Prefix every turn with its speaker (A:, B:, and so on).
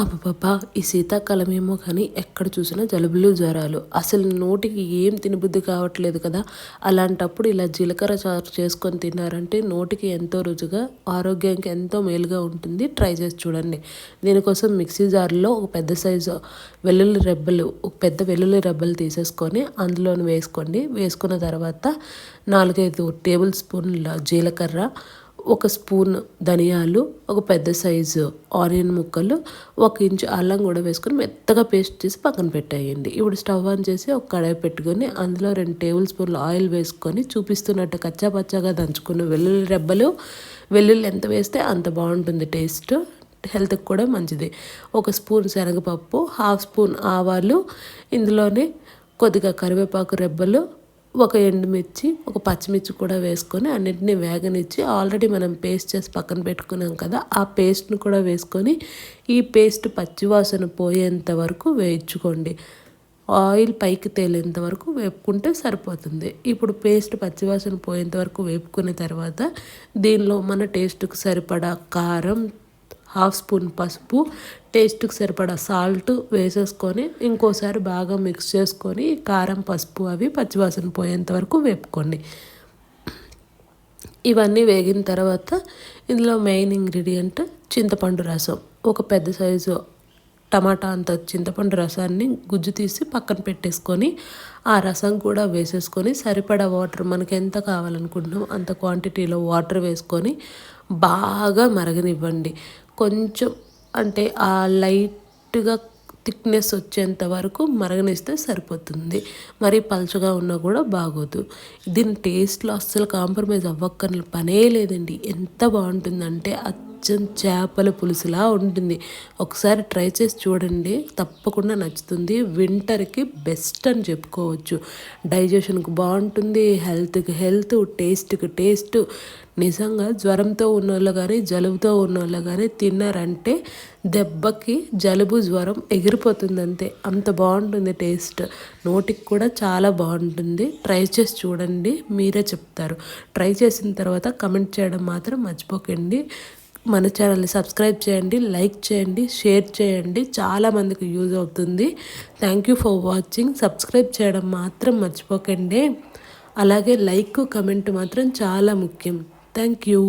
A: అబ్బబ్బా ఈ శీతాకాలం ఏమో కానీ ఎక్కడ చూసినా జలుబులు జ్వరాలు. అసలు నోటికి ఏం తినబుద్ధి కావట్లేదు కదా. అలాంటప్పుడు ఇలా జీలకర్ర చారు చేసుకొని తిన్నారంటే నోటికి ఎంతో రుచిగా ఆరోగ్యానికి ఎంతో మేలుగా ఉంటుంది. ట్రై చేసి చూడండి. దీనికోసం మిక్సీ జార్లో ఒక పెద్ద సైజు వెల్లుల్లి రెబ్బలు ఒక పెద్ద వెల్లుల్లి రెబ్బలు తీసేసుకొని అందులోని వేసుకోండి. వేసుకున్న తర్వాత నాలుగైదు టేబుల్ స్పూన్ల జీలకర్ర ఒక స్పూన్ ధనియాలు ఒక పెద్ద సైజు ఆనియన్ ముక్కలు ఒక ఇంచు అల్లం కూడా వేసుకొని మెత్తగా పేస్ట్ చేసి పక్కన పెట్టేయండి. ఇప్పుడు స్టవ్ ఆన్ చేసి ఒక కడాయి పెట్టుకొని అందులో రెండు టేబుల్ స్పూన్లు ఆయిల్ వేసుకొని చూపిస్తున్నట్టు కచ్చా పచ్చగా దంచుకున్న వెల్లుల్లి రెబ్బలు. వెల్లుల్లి ఎంత వేస్తే అంత బాగుంటుంది టేస్ట్. హెల్త్కి కూడా మంచిది. ఒక స్పూన్ శనగపప్పు హాఫ్ స్పూన్ ఆవాలు ఇందులోనే కొద్దిగా కరివేపాకు రెబ్బలు ఒక ఎండుమిర్చి ఒక పచ్చిమిర్చి కూడా వేసుకొని అన్నిటినీ వేగనిచ్చి ఆల్రెడీ మనం పేస్ట్ చేసి పక్కన పెట్టుకున్నాం కదా ఆ పేస్ట్ను కూడా వేసుకొని ఈ పేస్ట్ పచ్చివాసన పోయేంత వరకు వేయించుకోండి. ఆయిల్ పైకి తేలేంత వరకు వేపుకుంటే సరిపోతుంది. ఇప్పుడు పేస్ట్ పచ్చివాసన పోయేంత వరకు వేపుకున్న తర్వాత దీనిలో మన టేస్ట్కి సరిపడా కారం హాఫ్ స్పూన్ పసుపు టేస్ట్కి సరిపడా సాల్ట్ వేసేసుకొని ఇంకోసారి బాగా మిక్స్ చేసుకొని కారం పసుపు అవి పచ్చివాసన పోయేంత వరకు వేపుకోండి. ఇవన్నీ వేగిన తర్వాత ఇందులో మెయిన్ ఇంగ్రీడియంట్ చింతపండు రసం. ఒక పెద్ద సైజు టమాటా అంత చింతపండు రసాన్ని గుజ్జు తీసి పక్కన పెట్టేసుకొని ఆ రసం కూడా వేసేసుకొని సరిపడా వాటర్ మనకి ఎంత కావాలనుకుంటున్నాం అంత క్వాంటిటీలో వాటర్ వేసుకొని బాగా మరగనివ్వండి. కొంచెం అంటే ఆ లైట్గా థిక్నెస్ వచ్చేంత వరకు మరగనిస్తే సరిపోతుంది. మరీ పలుచగా ఉన్నా కూడా బాగోదు. దీని టేస్ట్లో అస్సలు కాంప్రమైజ్ అవ్వక్కర్ల. పనే లేదండి. ఎంత బాగుంటుందంటే అచ్చం చేపల పులుసులా ఉంటుంది. ఒకసారి ట్రై చేసి చూడండి. తప్పకుండా నచ్చుతుంది. వింటర్కి బెస్ట్ అని చెప్పుకోవచ్చు. డైజెషన్కి బాగుంటుంది. హెల్త్కి హెల్త్ టేస్ట్కి టేస్ట్. నిజంగా జ్వరంతో ఉన్నోళ్ళు కానీ జలుబుతో ఉన్నోళ్ళు కానీ తిన్నారంటే దెబ్బకి జలుబు జ్వరం ఎగిరిపోతుంది అంతే అంత బాగుంటుంది టేస్ట్. నోటికి కూడా చాలా బాగుంటుంది. ట్రై చేసి చూడండి. మీరే చెప్తారు. ట్రై చేసిన తర్వాత కమెంట్ చేయడం మాత్రం మర్చిపోకండి. మన ఛానల్ని సబ్స్క్రైబ్ చేయండి లైక్ చేయండి షేర్ చేయండి. చాలామందికి యూజ్ అవుతుంది. Thank you for watching subscribe చేయడం మాత్రం మర్చిపోకండి. అలాగే లైక్ కమెంట్ మాత్రం చాలా ముఖ్యం. Thank you